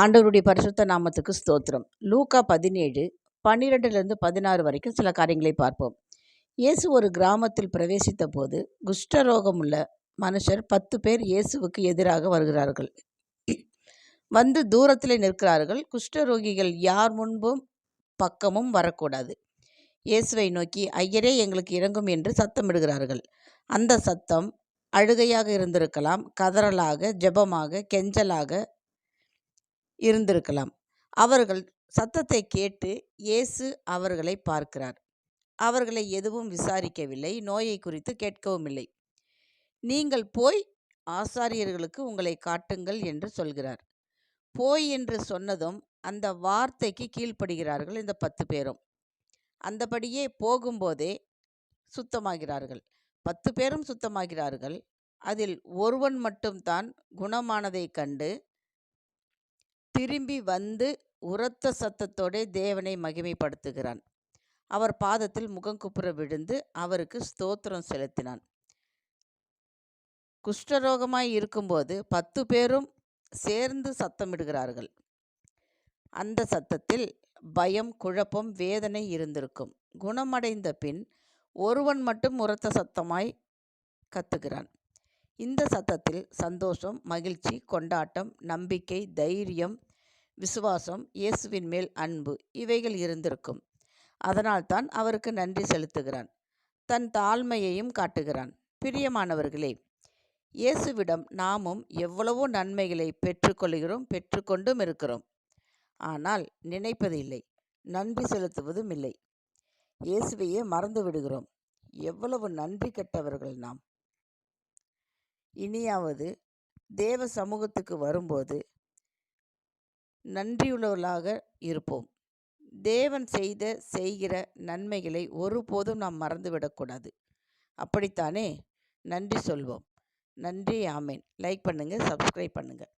ஆண்டவருடைய பரிசுத்த நாமத்துக்கு ஸ்தோத்திரம். லூக்கா பதினேழு பன்னிரெண்டுலேருந்து பதினாறு வரைக்கும் சில காரியங்களை பார்ப்போம். இயேசு ஒரு கிராமத்தில் பிரவேசித்த போது குஷ்டரோகம் உள்ள மனுஷர் பத்து பேர் இயேசுவுக்கு எதிராக வருகிறார்கள். வந்து தூரத்தில் நிற்கிறார்கள். குஷ்டரோகிகள் யார் முன்பும் பக்கமும் வரக்கூடாது. இயேசுவை நோக்கி ஐயரே எங்களுக்கு இறங்கும் என்று சத்தமிடுகிறார்கள். அந்த சத்தம் அழுகையாக இருந்திருக்கலாம். கதறலாக ஜெபமாக கெஞ்சலாக இருந்திருக்கலாம். அவர்கள் சத்தத்தை கேட்டு இயேசு அவர்களை பார்க்கிறார். அவர்களை எதுவும் விசாரிக்கவில்லை. நோயை குறித்து கேட்கவும் இல்லை. நீங்கள் போய் ஆசாரியர்களுக்கு உங்களை காட்டுங்கள் என்று சொல்கிறார். போய் என்று சொன்னதும் அந்த வார்த்தைக்கு கீழ்ப்படுகிறார்கள் இந்த பத்து பேரும். அந்தபடியே போகும்போதே சுத்தமாகிறார்கள். பத்து பேரும் சுத்தமாகிறார்கள். அதில் ஒருவன் மட்டும்தான் குணமானதை கண்டு திரும்பி வந்து உரத்த சத்தத்தோடே தேவனை மகிமைப்படுத்துகிறான். அவர் பாதத்தில் முகங்குப்புற விழுந்து அவருக்கு ஸ்தோத்திரம் செலுத்தினான். குஷ்டரோகமாய் இருக்கும்போது பத்து பேரும் சேர்ந்து சத்தமிடுகிறார்கள். அந்த சத்தத்தில் பயம் குழப்பம் வேதனை இருந்திருக்கும். குணமடைந்த பின் ஒருவன் மட்டும் உரத்த சத்தமாய் கத்துகிறான். இந்த சத்தத்தில் சந்தோஷம் மகிழ்ச்சி கொண்டாட்டம் நம்பிக்கை தைரியம் விசுவாசம் இயேசுவின் மேல் அன்பு இவைகள் இருந்திருக்கும். அதனால்தான் அவருக்கு நன்றி செலுத்துகிறான். தன் தாழ்மையையும் காட்டுகிறான். பிரியமானவர்களே இயேசுவிடம் நாமும் எவ்வளவோ நன்மைகளை பெற்றுக்கொள்கிறோம் பெற்றுக்கொண்டும் இருக்கிறோம். ஆனால் நினைப்பது இல்லை நன்றி செலுத்துவதும் இல்லை. இயேசுவையே மறந்து விடுகிறோம். எவ்வளவு நன்றி கெட்டவர்கள் நாம். இனியாவது தேவ சமூகத்துக்கு வரும்போது நன்றியுள்ளவர்களாக இருப்போம். தேவன் செய்த செய்கிற நன்மைகளை ஒருபோதும் நாம் மறந்துவிடக்கூடாது. அப்படித்தானே? நன்றி சொல்வோம். நன்றி ஆமேன். லைக் பண்ணுங்கள் சப்ஸ்கிரைப் பண்ணுங்கள்